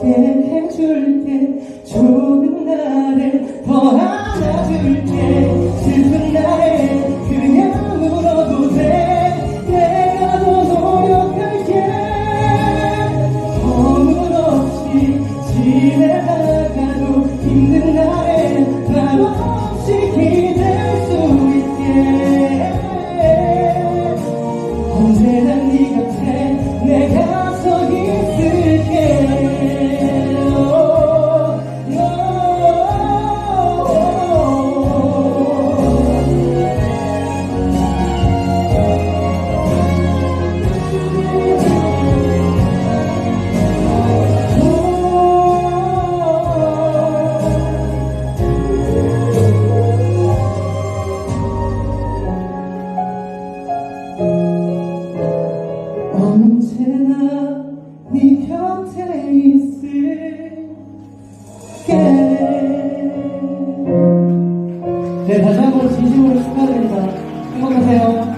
때 해줄 때 좋은 날에 언제나 네 곁에 있을게. 네 다시 한번 진심으로 축하드립니다. 행복하세요.